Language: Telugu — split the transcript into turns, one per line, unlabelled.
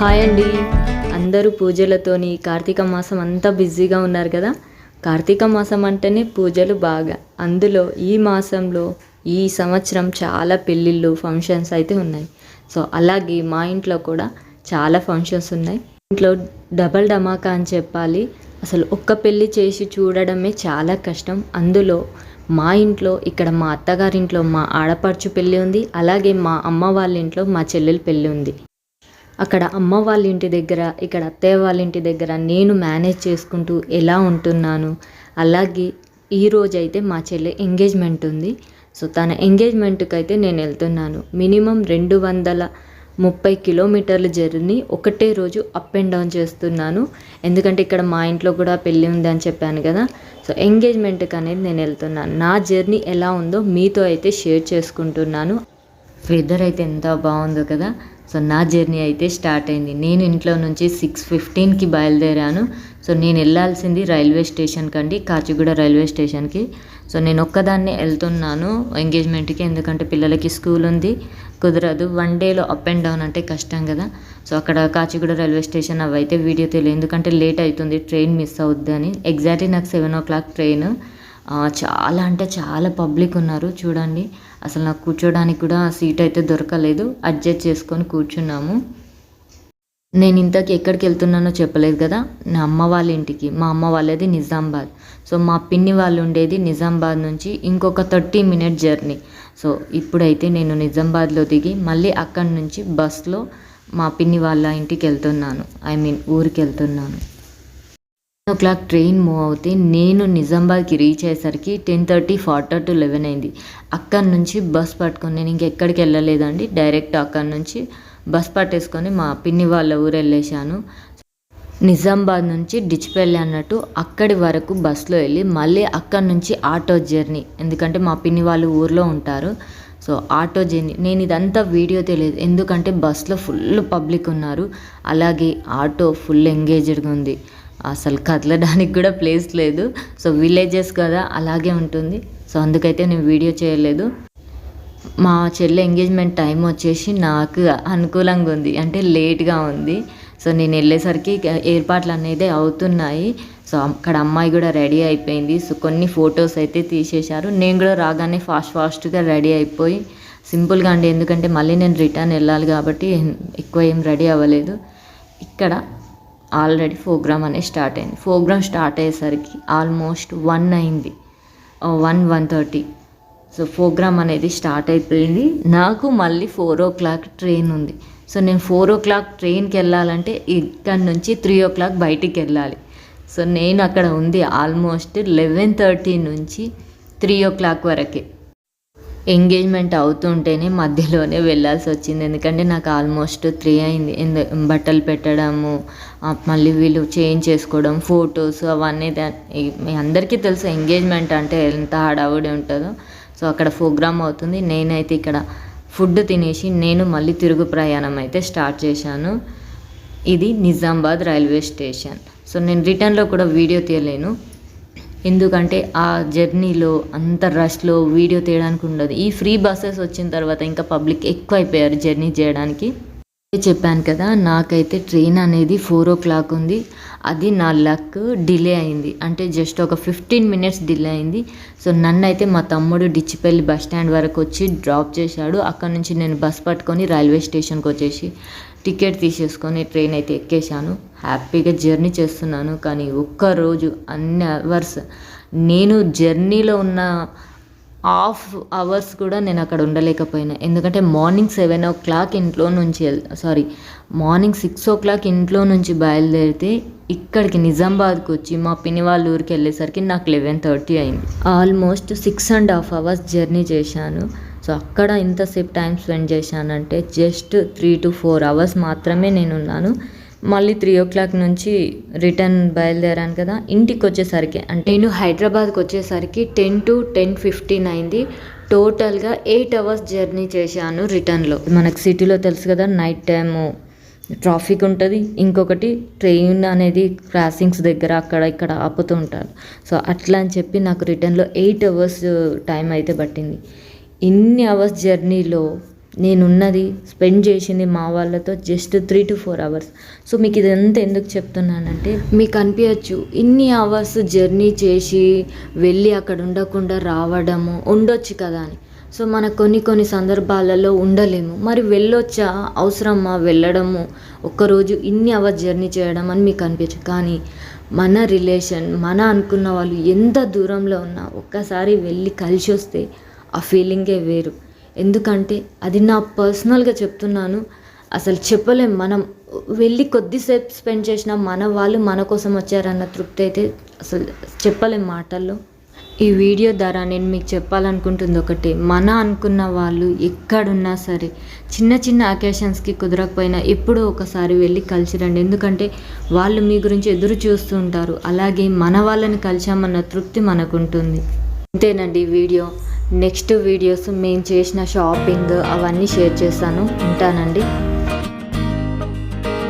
హాయ్ అండి. అందరూ పూజలతోని కార్తీక మాసం అంతా బిజీగా ఉన్నారు కదా? కార్తీక మాసం అంటేనే పూజలు బాగా. అందులో ఈ మాసంలో ఈ సంవత్సరం చాలా పెళ్ళిళ్ళు ఫంక్షన్స్ అయితే ఉన్నాయి. సో అలాగే మా ఇంట్లో కూడా చాలా ఫంక్షన్స్ ఉన్నాయి. ఇంట్లో డబల్ డమాకా అని చెప్పాలి. అసలు ఒక్క పెళ్ళి చేసి చూడడమే చాలా కష్టం. అందులో మా ఇంట్లో ఇక్కడ మా అత్తగారింట్లో మా ఆడపడుచు పెళ్ళి ఉంది. అలాగే మా అమ్మ వాళ్ళ ఇంట్లో మా చెల్లెలు పెళ్ళి ఉంది. అక్కడ అమ్మ వాళ్ళ ఇంటి దగ్గర ఇక్కడ అత్తయ్య వాళ్ళ ఇంటి దగ్గర నేను మేనేజ్ చేసుకుంటూ ఎలా ఉంటున్నాను? అలాగే ఈ రోజు అయితే మా చెల్లె ఎంగేజ్మెంట్ ఉంది. సో తన ఎంగేజ్మెంట్కి అయితే నేను వెళ్తున్నాను. మినిమం రెండు వందల ముప్పై కిలోమీటర్ల జర్నీ ఒకటే రోజు అప్ అండ్ డౌన్ చేస్తున్నాను. ఎందుకంటే ఇక్కడ మా ఇంట్లో కూడా పెళ్ళి ఉంది అని చెప్పాను కదా. సో ఎంగేజ్మెంట్కి అనేది నేను వెళ్తున్నాను. నా జర్నీ ఎలా ఉందో మీతో అయితే షేర్ చేసుకుంటున్నాను. వెదర్ అయితే ఎంత బాగుందో కదా. సో నా జర్నీ అయితే స్టార్ట్ అయింది. నేను ఇంట్లో నుంచి సిక్స్ ఫిఫ్టీన్కి బయలుదేరాను. సో నేను వెళ్ళాల్సింది రైల్వే స్టేషన్కి అండి కాచిగూడ రైల్వే స్టేషన్కి. సో నేను ఒక్కదాన్నే వెళ్తున్నాను ఎంగేజ్మెంట్కి ఎందుకంటే పిల్లలకి స్కూల్ ఉంది. కుదరదు. వన్ డేలో అప్ అండ్ డౌన్ అంటే కష్టం కదా. సో అక్కడ కాచిగూడ రైల్వే స్టేషన్ అవి అయితే వీడియో తెలియదు. ఎందుకంటే లేట్ అవుతుంది ట్రైన్ మిస్ అవుద్ది అని ఎగ్జాక్ట్లీ నాకు సెవెన్ ఓ క్లాక్ ట్రైన్. చాలా అంటే చాలా పబ్లిక్ ఉన్నారు చూడండి. అసలు నాకు కూర్చోడానికి కూడా సీట్ అయితే దొరకలేదు. అడ్జస్ట్ చేసుకొని కూర్చున్నాము. నేను ఇంతకి ఎక్కడికి వెళ్తున్నానో చెప్పలేదు కదా? నా అమ్మ వాళ్ళ ఇంటికి. మా అమ్మ వాళ్ళది నిజామాబాద్ సో మా పిన్ని వాళ్ళు ఉండేది నిజామాబాద్ నుంచి ఇంకొక థర్టీ మినిట్ జర్నీ. సో ఇప్పుడైతే నేను నిజామాబాద్లో దిగి మళ్ళీ అక్కడి నుంచి బస్లో మా పిన్ని వాళ్ళ ఇంటికి వెళ్తున్నాను. ఐ మీన్ ఊరికి వెళ్తున్నాను. ఓ క్లాక్ ట్రైన్ మూవ్ అవుతే నేను నిజామాబాద్కి రీచ్ అయ్యేసరికి ten thirty forty to eleven అయింది. అక్కడి నుంచి బస్ పట్టుకొని నేను ఇంకెక్కడికి వెళ్ళలేదండి. డైరెక్ట్ అక్కడి నుంచి బస్ పట్టేసుకొని మా పిన్ని వాళ్ళ ఊరు వెళ్ళేసాను నిజామాబాద్ నుంచి డిచ్పల్లి అన్నట్టు అక్కడి వరకు బస్సులో వెళ్ళి మళ్ళీ అక్కడి నుంచి ఆటో జర్నీ ఎందుకంటే మా పిన్ని వాళ్ళు ఊర్లో ఉంటారు. సో ఆటో జర్నీ నేను ఇదంతా వీడియో తెలియదు. ఎందుకంటే బస్సులో ఫుల్ పబ్లిక్ ఉన్నారు. అలాగే ఆటో ఫుల్ ఎంగేజ్డ్గా ఉంది. అసలు కదలడానికి కూడా ప్లేస్ లేదు. సో విలేజెస్ కదా అలాగే ఉంటుంది. సో అందుకైతే నేను వీడియో చేయలేదు. మా చెల్లె ఎంగేజ్మెంట్ టైం వచ్చేసి నాకు అనుకూలంగా ఉంది. అంటే లేట్గా ఉంది. సో నేను వెళ్ళేసరికి ఏర్పాట్లు అనేది అవుతున్నాయి. సో అక్కడ అమ్మాయి కూడా రెడీ అయిపోయింది. సో కొన్ని ఫొటోస్ అయితే తీసేశారు. నేను కూడా రాగానే ఫాస్ట్ ఫాస్ట్గా రెడీ అయిపోయి సింపుల్గా అండి. ఎందుకంటే మళ్ళీ నేను రిటర్న్ వెళ్ళాలి కాబట్టి ఎక్కువ ఏం రెడీ అవ్వలేదు. ఇక్కడ ఆల్రెడీ ప్రోగ్రామ్ అనేది స్టార్ట్ అయింది. ప్రోగ్రామ్ స్టార్ట్ అయ్యేసరికి ఆల్మోస్ట్ వన్ అయింది. One one thirty. So program అనేది స్టార్ట్ అయిపోయింది. నాకు మళ్ళీ ఫోర్ ఓ క్లాక్ ట్రైన్ ఉంది. సో నేను ఫోర్ ఓ క్లాక్ ట్రైన్కి వెళ్ళాలంటే ఇక్కడ నుంచి త్రీ ఓ క్లాక్ బయటికి వెళ్ళాలి. సో నేను అక్కడ ఉంది ఆల్మోస్ట్ లెవెన్ థర్టీ నుంచి త్రీ ఓ క్లాక్ వరకే. ఎంగేజ్మెంట్ అవుతుంటేనే మధ్యలోనే వెళ్ళాల్సి వచ్చింది. ఎందుకంటే నాకు ఆల్మోస్ట్ త్రీ అయింది. ఎందు బట్టలు పెట్టడము మళ్ళీ వీళ్ళు చేంజ్ చేసుకోవడం ఫొటోస్ అవన్నీ మీ అందరికీ తెలుసు ఎంగేజ్మెంట్ అంటే ఎంత హడావుడి ఉంటుందో. సో అక్కడ ప్రోగ్రామ్ అవుతుంది. నేనైతే ఇక్కడ ఫుడ్ తినేసి నేను మళ్ళీ తిరుగు ప్రయాణం అయితే స్టార్ట్ చేశాను. ఇది నిజామాబాద్ రైల్వే స్టేషన్. సో నేను రిటర్న్లో కూడా వీడియో తీయలేను. ఎందుకంటే ఆ జర్నీలో అంత రష్లో వీడియో తీయడానికి ఉండదు. ఈ ఫ్రీ బస్సెస్ వచ్చిన తర్వాత ఇంకా పబ్లిక్ ఎక్కువ అయిపోయారు జర్నీ చేయడానికి. చెప్పాను కదా నాకైతే ట్రైన్ అనేది ఫోర్ ఓ క్లాక్ ఉంది. అది నా లక్ డిలే అయింది. అంటే జస్ట్ ఒక ఫిఫ్టీన్ మినిట్స్ డిలే అయింది. సో నన్ను అయితే మా తమ్ముడు డిచ్చిపల్లి బస్ స్టాండ్ వరకు వచ్చి డ్రాప్ చేశాడు. అక్కడ నుంచి నేను బస్ పట్టుకొని రైల్వే స్టేషన్కి వచ్చేసి టికెట్ తీసేసుకొని ట్రైన్ అయితే ఎక్కేశాను. హ్యాపీగా జర్నీ చేస్తున్నాను. కానీ ఒక్కరోజు అన్ని అవర్స్ నేను జర్నీలో ఉన్న హాఫ్ అవర్స్ కూడా నేను అక్కడ ఉండలేకపోయినా. ఎందుకంటే మార్నింగ్ సెవెన్ ఓ క్లాక్ ఇంట్లో నుంచి sorry morning six o'clock ఇంట్లో నుంచి బయలుదేరితే ఇక్కడికి నిజామాబాద్కి వచ్చి మా పిన్ని వాళ్ళ ఊరికి వెళ్ళేసరికి నాకు లెవెన్ థర్టీ అయింది. Almost six and half hours journey చేశాను. సో అక్కడ ఇంతసేపు టైం స్పెండ్ చేశానంటే just three to four hours మాత్రమే నేను ఉన్నాను మళ్ళీ త్రీ ఓ క్లాక్ నుంచి రిటర్న్ బయలుదేరాను కదా ఇంటికి వచ్చేసరికి అంటే నేను హైదరాబాద్కి వచ్చేసరికి టెన్ టు టెన్ ఫిఫ్టీన్ అయింది. టోటల్గా ఎయిట్ అవర్స్ జర్నీ చేశాను రిటర్న్లో. మనకు సిటీలో తెలుసు కదా నైట్ టైము ట్రాఫిక్ ఉంటుంది. ఇంకొకటి ట్రైన్ అనేది క్రాసింగ్స్ దగ్గర అక్కడ ఇక్కడ ఆపుతూ ఉంటారు. సో అట్లా అని చెప్పి నాకు రిటర్న్లో ఎయిట్ అవర్స్ టైం అయితే పట్టింది. ఇన్ని అవర్స్ జర్నీలో నేనున్నది స్పెండ్ చేసింది మా వాళ్ళతో just three to four hours. So మీకు ఇదంతా ఎందుకు చెప్తున్నానంటే మీకు అనిపించచ్చు ఇన్ని అవర్స్ జర్నీ చేసి వెళ్ళి అక్కడ ఉండకుండా రావడము ఉండొచ్చు కదా అని. సో మన కొన్ని కొన్ని సందర్భాలలో ఉండలేము. మరి వెళ్ళొచ్చా? అవసరమా? వెళ్ళడము. ఒక్కరోజు ఇన్ని అవర్స్ జర్నీ చేయడం అని మీకు అనిపించు కానీ మన రిలేషన్ మన అనుకున్న వాళ్ళు ఎంత దూరంలో ఉన్నా ఒక్కసారి వెళ్ళి కలిసి వస్తే ఆ ఫీలింగే వేరు. ఎందుకంటే అది నా పర్సనల్గా చెప్తున్నాను. అసలు చెప్పలేం. మనం వెళ్ళి కొద్దిసేపు స్పెండ్ చేసిన మన వాళ్ళు మన కోసం వచ్చారన్న తృప్తి అయితే అసలు చెప్పలేం మాటల్లో. ఈ వీడియో ద్వారా నేను మీకు చెప్పాలనుకుంటుంది ఒకటి. మన అనుకున్న వాళ్ళు ఎక్కడున్నా సరే చిన్న చిన్న అకేషన్స్కి కుదరకపోయినా ఎప్పుడో ఒకసారి వెళ్ళి కలిసి రండి. ఎందుకంటే వాళ్ళు మీ గురించి ఎదురు చూస్తూ ఉంటారు. అలాగే మన వాళ్ళని కలిసామన్న తృప్తి మనకు ఉంటుంది అంతేనండి ఈ వీడియో. నెక్స్ట్ వీడియోస్ మేము చేసిన షాపింగ్ అవన్నీ షేర్ చేస్తాను. ఉంటానండి.